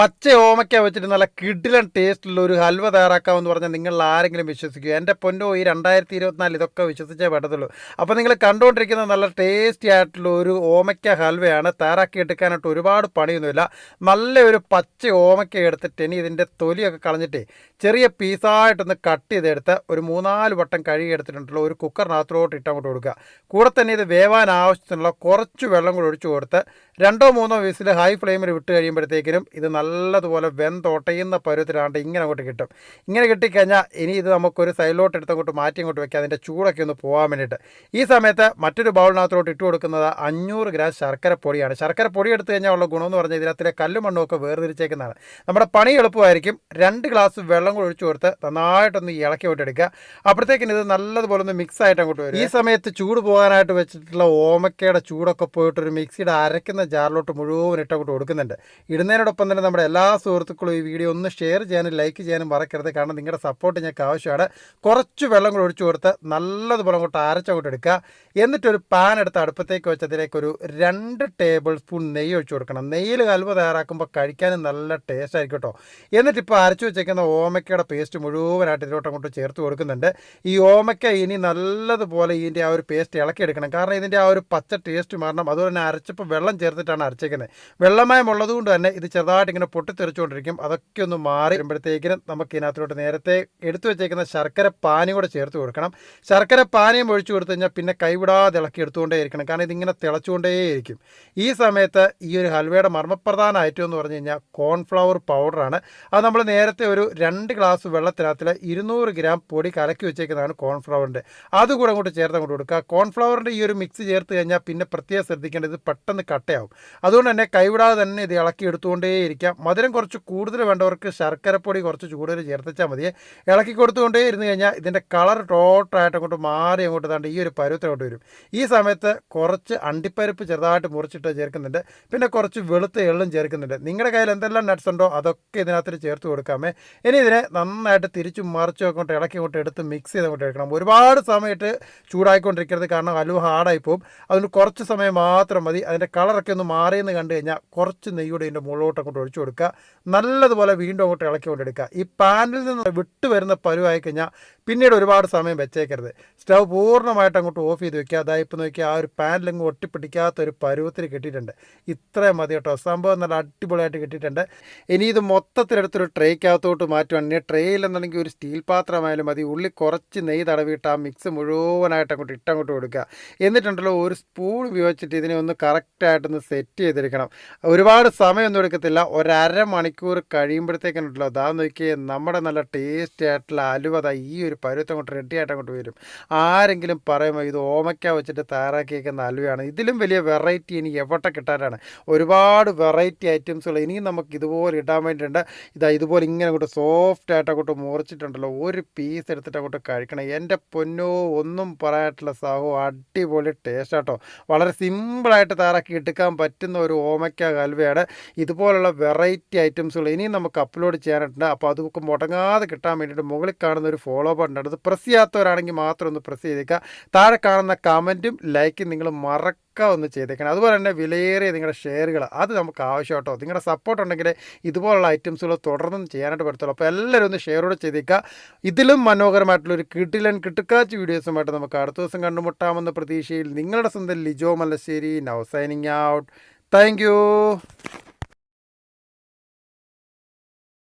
പച്ച ഓമയ്ക്ക വെച്ചിട്ട് നല്ല കിടിലൻ ടേസ്റ്റുള്ള ഒരു ഹൽവ തയ്യാറാക്കാമെന്ന് പറഞ്ഞാൽ നിങ്ങൾ ആരെങ്കിലും വിശ്വസിക്കുക എന്റെ പൊന്നോ ഈ രണ്ടായിരത്തി ഇരുപത്തിനാല് ഇതൊക്കെ വിശ്വസിച്ചേ പറ്റത്തുള്ളൂ അപ്പോൾ നിങ്ങൾ കണ്ടുകൊണ്ടിരിക്കുന്ന നല്ല ടേസ്റ്റി ആയിട്ടുള്ള ഒരു ഓമയ്ക്ക ഹൽവയാണ്. തയ്യാറാക്കി എടുക്കാനായിട്ട് ഒരുപാട് പണിയൊന്നുമില്ല. നല്ലൊരു പച്ച ഓമയ്ക്ക എടുത്തിട്ട് ഇനി ഇതിന്റെ തൊലിയൊക്കെ കളഞ്ഞിട്ട് ചെറിയ പീസായിട്ടൊന്ന് കട്ട് ചെയ്തെടുത്ത് ഒരു മൂന്നാൽ വട്ടം കഴുകി എടുത്തിട്ടുണ്ടല്ലോ ഒരു കുക്കറിനകത്തോട്ട് ഇട്ടങ്ങോട്ട് കൊടുക്കുക. കൂടെ തന്നെ ഇത് വേവാൻ ആവശ്യത്തിനുള്ള കുറച്ച് വെള്ളം കൂടി ഒഴിച്ചു കൊടുത്ത് രണ്ടോ മൂന്നോ വിസിൽ ഹൈ ഫ്ലെയിമിൽ വിട്ട് കഴിയുമ്പോഴത്തേക്കിനും ഇത് നല്ലതുപോലെ വെന്തൊട്ടയുന്ന പരുവത്തിലാണ്ട് ഇങ്ങനെ അങ്ങോട്ട് കിട്ടും. ഇങ്ങനെ കിട്ടിക്കഴിഞ്ഞാൽ ഇനി ഇത് നമുക്കൊരു സൈഡിലോട്ട് എടുത്ത് അങ്ങോട്ട് മാറ്റി അങ്ങോട്ട് വെക്കാം. അതിന്റെ ചൂടൊക്കെ ഒന്ന് പോകാൻ വേണ്ടിയിട്ട്. ഈ സമയത്ത് മറ്റൊരു ബൗളിനകത്തോട്ട് ഇട്ട് കൊടുക്കുന്നത് അഞ്ഞൂറ് ഗ്രാം ശർക്കര പൊടിയാണ്. ശർക്കര പൊടി എടുത്തു കഴിഞ്ഞാൽ ഉള്ള ഗുണമെന്ന് പറഞ്ഞാൽ ഇതിനകത്തിലെ കല്ലും മണ്ണും ഒക്കെ വേർതിരിച്ചേക്കുന്നതാണ്. നമ്മുടെ പണി എളുപ്പമായിരിക്കും. രണ്ട് ഗ്ലാസ് വെള്ളം കൂടി ഒഴിച്ചു കൊടുത്ത് നന്നായിട്ടൊന്ന് ഇളക്കി വിട്ടെടുക്കുക അപ്പോഴത്തേക്കിന് ഇത് നല്ലതുപോലെ ഒന്ന് മിക്സ് ആയിട്ട് അങ്ങോട്ട് വരും. ഈ സമയത്ത് ചൂട് പോകാനായിട്ട് വെച്ചിട്ടുള്ള ഓമക്കയുടെ ചൂടൊക്കെ പോയിട്ടൊരു മിക്സിയുടെ അരയ്ക്കുന്ന ജാറിലോട്ട് മുഴുവൻ ഇട്ട് അങ്ങോട്ട് കൊടുക്കുന്നുണ്ട്. ഇടുന്നതിനോടൊപ്പം തന്നെ നമ്മുടെ എല്ലാ സുഹൃത്തുക്കളും ഈ വീഡിയോ ഒന്ന് ഷെയർ ചെയ്യാനും ലൈക്ക് ചെയ്യാനും മറക്കരുത്. കാരണം നിങ്ങളുടെ സപ്പോർട്ട് ഞങ്ങൾക്ക് ആവശ്യമാണ്. കുറച്ച് വെള്ളം കൂടി ഒഴിച്ചു കൊടുത്ത് നല്ലതുപോലെ അങ്ങോട്ട് അരച്ചങ്ങോട്ട് എടുക്കുക. എന്നിട്ടൊരു പാൻ എടുത്ത് അടുപ്പത്തേക്ക് വെച്ച് അതിലേക്ക് ഒരു രണ്ട് ടേബിൾ സ്പൂൺ നെയ്യ് ഒഴിച്ചു കൊടുക്കണം. നെയ്യിൽ ഹൽവ തയ്യാറാക്കുമ്പോൾ കഴിക്കാനും നല്ല ടേസ്റ്റ് ആയിരിക്കും കേട്ടോ. എന്നിട്ട് ഇപ്പോൾ അരച്ചു വെച്ചേക്കുന്ന ഓമയ്ക്കയുടെ പേസ്റ്റ് മുഴുവനായിട്ട് ഇതിലോട്ട് അങ്ങോട്ട് ചേർത്ത് കൊടുക്കുന്നുണ്ട്. ഈ ഓമയ്ക്ക ഇനി നല്ലതുപോലെ ഇതിന്റെ ആ ഒരു പേസ്റ്റ് ഇളക്കിയെടുക്കണം. കാരണം ഇതിന്റെ ആ ഒരു പച്ച ടേസ്റ്റ് മാറണം. അതുപോലെ തന്നെ അരച്ചപ്പോൾ വെള്ളം ചേർത്തിട്ടാണ് അരച്ചേക്കുന്നത്. വെള്ളമയം ഉള്ളതുകൊണ്ട് തന്നെ ഇത് ചെറുതായിട്ട് ഇങ്ങനെ പൊട്ടിത്തെറിച്ചുകൊണ്ടിരിക്കും. അതൊക്കെ ഒന്ന് മാറി വരുമ്പോഴത്തേക്കിനും നമുക്ക് ഇതിനകത്തോട്ട് നേരത്തെ എടുത്തു വെച്ചേക്കുന്ന ശർക്കര പാനി കൂടെ ചേർത്ത് കൊടുക്കണം. ശർക്കര പാനിയും ഒഴിച്ചു കൊടുത്തു കഴിഞ്ഞാൽ പിന്നെ കൈവിടാതെ ഇളക്കി എടുത്തുകൊണ്ടേ ഇരിക്കണം കാരണം ഇതിങ്ങനെ തിളച്ചുകൊണ്ടേയിരിക്കും. ഈ സമയത്ത് ഈ ഒരു ഹൽവയുടെ മർമ്മപ്രധാന ഐറ്റം എന്ന് പറഞ്ഞു കഴിഞ്ഞാൽ കോൺഫ്ലവർ പൗഡറാണ്. അത് നമ്മൾ നേരത്തെ ഒരു രണ്ട് ഗ്ലാസ് വെള്ളത്തിനകത്തിൽ ഇരുന്നൂറ് ഗ്രാം പൊടി കലക്കി വെച്ചേക്കുന്നതാണ് കോൺഫ്ലവറിന്റെ. അതുകൂടെ അങ്ങോട്ട് ചേർത്ത് അങ്ങോട്ട് കൊടുക്കുക. കോൺഫ്ലവറിന്റെ ഈ ഒരു മിക്സ് ചേർത്ത് കഴിഞ്ഞാൽ പിന്നെ പ്രത്യേകം ശ്രദ്ധിക്കേണ്ടത് പെട്ടെന്ന് കട്ടയാവും. അതുകൊണ്ട് തന്നെ കൈവിടാതെ തന്നെ ഇത് ഇളക്കി എടുത്തുകൊണ്ടേയിരിക്കാം. മധുരം കുറച്ച് കൂടുതൽ വേണ്ടവർക്ക് ശർക്കരപ്പൊടി കുറച്ച് കൂടുതൽ ചേർത്തിച്ചാൽ മതി. ഇളക്കി കൊടുത്തുകൊണ്ടേ ഇരുന്ന് കഴിഞ്ഞാൽ ഇതിന്റെ കളർ ടോട്ടലായിട്ട് അങ്ങോട്ട് മാറി അങ്ങോട്ട് താണ്ട് ഈ ഒരു പരുവത്തിലോട്ട് വരും. ഈ സമയത്ത് കുറച്ച് അണ്ടിപ്പരിപ്പ് ചെറുതായിട്ട് മുറിച്ചിട്ട് ചേർക്കുന്നുണ്ട്. പിന്നെ കുറച്ച് വെളുത്ത എള്ളും ചേർക്കുന്നുണ്ട്. നിങ്ങളുടെ കയ്യിൽ എന്തെല്ലാം നട്ട്സ് ഉണ്ടോ അതൊക്കെ ഇതിനകത്ത് ചേർത്ത് കൊടുക്കാമേ. ഇനി ഇതിനെ നന്നായിട്ട് തിരിച്ചും മറിച്ചും കൊണ്ട് ഇളക്കി അങ്ങോട്ട് എടുത്ത് മിക്സ് ചെയ്ത് അങ്ങോട്ട് എടുക്കണം. ഒരുപാട് സമയത്ത് ചൂടായിക്കൊണ്ടിരിക്കരുത്. കാരണം അലുവ ഹാർഡായി പോകും അതുകൊണ്ട് കുറച്ച് സമയം മാത്രം മതി. അതിന്റെ കളറൊക്കെ ഒന്ന് മാറിയെന്ന് കണ്ടു കഴിഞ്ഞാൽ കുറച്ച് നെയ്യൂടെ ഇതിന്റെ മുകളിലോട്ട് അങ്ങോട്ട് ഒഴിച്ചു കൊടുക്കുക. നല്ലതുപോലെ വീണ്ടും അങ്ങോട്ട് ഇളക്കി കൊണ്ടെടുക്കുക ഈ പാനിൽ നിന്ന് വിട്ട് വരുന്ന പരുവായി കഴിഞ്ഞാൽ പിന്നീട് ഒരുപാട് സമയം വെച്ചേക്കരുത്. സ്റ്റവ് പൂർണമായിട്ട് അങ്ങോട്ട് ഓഫ് ചെയ്ത് വെക്കുക. അതായത് ഇപ്പോൾ നോക്കിയാൽ ആ ഒരു പാനിലങ്ങ് ഒട്ടിപ്പിടിക്കാത്ത ഒരു പരുവത്തിൽ കിട്ടിയിട്ടുണ്ട്. ഇത്രയും മതി കേട്ടോ. സംഭവം നല്ല അടിപൊളിയായിട്ട് കിട്ടിയിട്ടുണ്ട്. ഇനി ഇത് മൊത്തത്തിലെടുത്തൊരു ട്രേക്കകത്തോട്ട് മാറ്റുവാണെങ്കിൽ ട്രേയിലെന്നുണ്ടെങ്കിൽ ഒരു സ്റ്റീൽ പാത്രമായാലും മതി. ഉള്ളിൽ കുറച്ച് നെയ്യ് തടവിയിട്ട് ആ മിക്സ് മുഴുവനായിട്ട് അങ്ങോട്ട് ഇട്ടങ്ങോട്ട് കൊടുക്കുക. എന്നിട്ടുണ്ടല്ലോ ഒരു സ്പൂൺ ഉപയോഗിച്ചിട്ട് ഇതിനെ ഒന്ന് കറക്റ്റായിട്ടൊന്ന് സെറ്റ് ചെയ്തെടുക്കണം. ഒരുപാട് സമയമൊന്നും എടുക്കത്തില്ല. ഒരര മണിക്കൂർ കഴിയുമ്പോഴത്തേക്കുണ്ടല്ലോ അതാ നോക്കിയേ നമ്മുടെ നല്ല ടേസ്റ്റി ആയിട്ടുള്ള അലുവത ഈ ഒരു പരുവത്തം അങ്ങോട്ട് റെഡി ആയിട്ട് അങ്ങോട്ട് വരും. ആരെങ്കിലും പറയുമ്പോൾ ഇത് ഓമയ്ക്ക വെച്ചിട്ട് തയ്യാറാക്കിയേക്കുന്ന അലുവയാണ്. ഇതിലും വലിയ വെറൈറ്റി ഇനി എവിടെ കിട്ടാനാണ്? ഒരുപാട് വെറൈറ്റി ഐറ്റംസുകൾ ഇനിയും നമുക്ക് ഇതുപോലെ ഇടാൻ വേണ്ടിയിട്ടുണ്ട്. ഇതാ ഇതുപോലെ ഇങ്ങനെ അങ്ങോട്ട് സോഫ്റ്റ് ആയിട്ട് അങ്ങോട്ട് മുറിച്ചിട്ടുണ്ടല്ലോ. ഒരു പീസ് എടുത്തിട്ട് അങ്ങോട്ട് കഴിക്കണം. എന്റെ പൊന്നോ ഒന്നും പറയാനായിട്ടുള്ള സാഹോ അടിപൊളി ടേസ്റ്റ് ആട്ടോ. വളരെ സിമ്പിളായിട്ട് തയ്യാറാക്കി എടുക്കാൻ പറ്റുന്ന ഒരു ഓമയ്ക്ക കൽവയാണ്. ഇതുപോലുള്ള വെറൈറ്റി ഐറ്റംസുകൾ ഇനിയും നമുക്ക് അപ്ലോഡ് ചെയ്യാനായിട്ടുണ്ട്. അപ്പോൾ അതൊക്കെ മുടങ്ങാതെ കിട്ടാൻ വേണ്ടിയിട്ട് മുകളിൽ കാണുന്ന ഒരു ഫോളോ ബട്ടൺ അത് പ്രസ് ചെയ്യാത്തവരാണെങ്കിൽ മാത്രം ഒന്ന് പ്രസ് ചെയ്തേക്കുക. താഴെ കാണുന്ന കമന്റും ലൈക്കും നിങ്ങൾ മറക്ക ഒന്ന് ചെയ്തേക്കണം. അതുപോലെ തന്നെ വിലയേറിയ നിങ്ങളുടെ ഷെയറുകൾ അത് നമുക്ക് ആവശ്യമായിട്ടോ നിങ്ങളുടെ സപ്പോർട്ട് ഉണ്ടെങ്കിൽ ഇതുപോലുള്ള ഐറ്റംസുകൾ തുടർന്നും ചെയ്യാനായിട്ട് പറ്റത്തുള്ളൂ. അപ്പോൾ എല്ലാവരും ഒന്ന് ഷെയറോടെ ചെയ്തേക്കുക ഇതിലും മനോഹരമായിട്ടുള്ള ഒരു കിട്ടിലൻ കിട്ടുക്കാച്ച് വീഡിയോസുമായിട്ട് നമുക്ക് അടുത്ത ദിവസം കണ്ടുമുട്ടാമെന്ന പ്രതീക്ഷയിൽ നിങ്ങളുടെ സ്വന്തം Lijo Mallassery now signing out thank